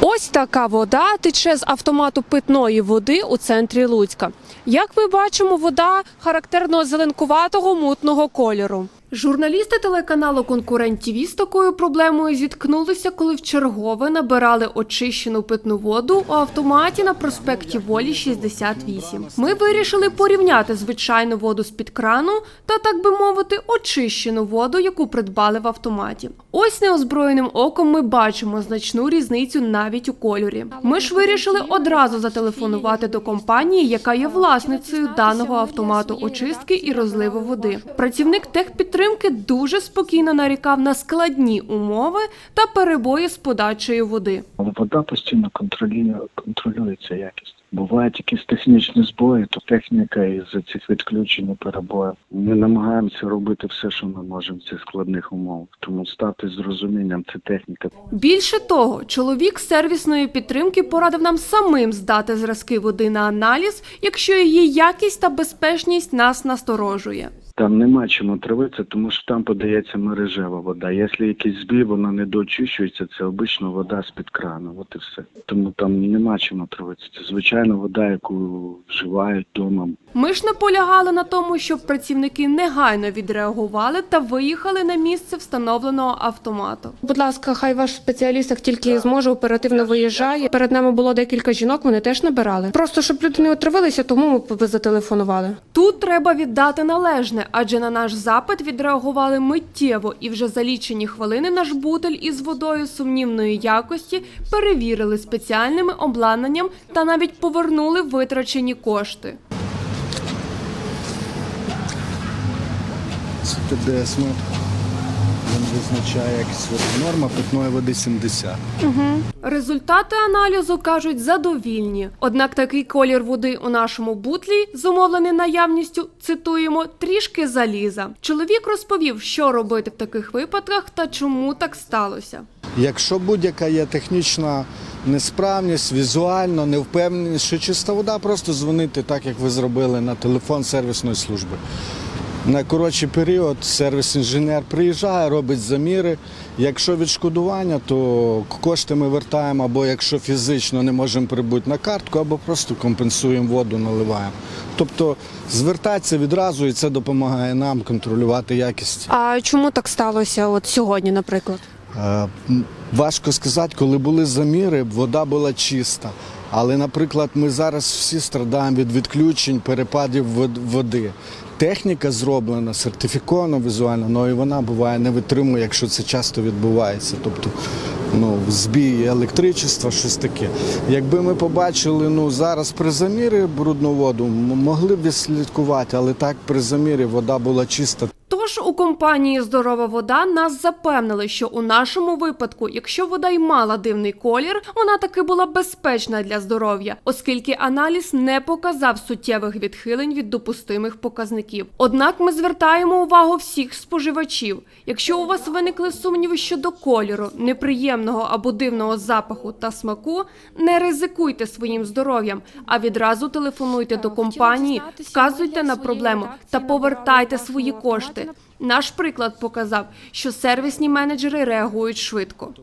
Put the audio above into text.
Ось така вода тече з автомату питної води у центрі Луцька. Як ми бачимо, вода характерно зеленкуватого мутного кольору. Журналісти телеканалу Конкурент ТІВІ з такою проблемою зіткнулися, коли вчергове набирали очищену питну воду у автоматі на проспекті Волі 68. Ми вирішили порівняти звичайну воду з під крану та, так би мовити, очищену воду, яку придбали в автоматі. Ось неозброєним оком ми бачимо значну різницю навіть у кольорі. Ми ж вирішили одразу зателефонувати до компанії, яка є власницею даного автомату очистки і розливу води. Працівник техпідтримки дуже спокійно нарікав на складні умови та перебої з подачею води. Вода постійно контролює, контролюється якість. Бувають якісь технічні збої, то техніка із цих відключень і перебоїв. Ми намагаємося робити все, що ми можемо в цих складних умовах. Тому стати з розумінням це техніка. Більше того, чоловік сервісної підтримки порадив нам самим здати зразки води на аналіз, якщо її якість та безпечність нас насторожує. Там нема чому травитися, тому що там подається мережева вода. Якщо якийсь збій, вона не доочищується, це обична вода з-під крану. От і все. Тому там нема чому травитися. Це звичайна вода, яку вживають вдома. Ми ж наполягали на тому, щоб працівники негайно відреагували та виїхали на місце встановленого автомату. Будь ласка, хай ваш спеціаліст як тільки зможе оперативно виїжджає. Перед нами було декілька жінок. Вони теж набирали. Просто щоб люди не отравилися, тому ми зателефонували. Тут треба віддати належне, адже на наш запит відреагували миттєво, і вже за лічені хвилини наш бутель із водою сумнівної якості перевірили спеціальними обладнанням та навіть повернули витрачені кошти. ТДС ну, він визначає якість води. Норма питної води 70. Результати аналізу кажуть задовільні. Однак такий колір води у нашому бутлі, зумовлений наявністю, цитуємо, трішки заліза. Чоловік розповів, що робити в таких випадках та чому так сталося. Якщо будь-яка є технічна несправність, візуально невпевненість, що чиста вода, просто дзвонити так, як ви зробили на телефон сервісної служби. На коротший період сервіс-інженер приїжджає, робить заміри. Якщо відшкодування, то кошти ми вертаємо, або якщо фізично не можемо прибути на картку, або просто компенсуємо воду, наливаємо. Тобто звертатися відразу і це допомагає нам контролювати якість. А чому так сталося? От сьогодні, наприклад. Е, Важко сказати, коли були заміри, вода була чиста. Але, наприклад, ми зараз всі страдаємо від відключень, перепадів води. Техніка зроблена, сертифікована візуально, але і вона буває не витримує, якщо це часто відбувається. Тобто ну, збій електричества, щось таке. Якби ми побачили ну, зараз при замірі брудну воду, могли б відслідкувати, але так при замірі вода була чиста. Тож у компанії Здорова вода нас запевнили, що у нашому випадку, якщо вода й мала дивний колір, вона таки була безпечна для здоров'я, оскільки аналіз не показав суттєвих відхилень від допустимих показників. Однак ми звертаємо увагу всіх споживачів. Якщо у вас виникли сумніви щодо кольору, неприємного або дивного запаху та смаку, не ризикуйте своїм здоров'ям, а відразу телефонуйте до компанії, вказуйте на проблему та повертайте свої кошти. Наш приклад показав, що сервісні менеджери реагують швидко.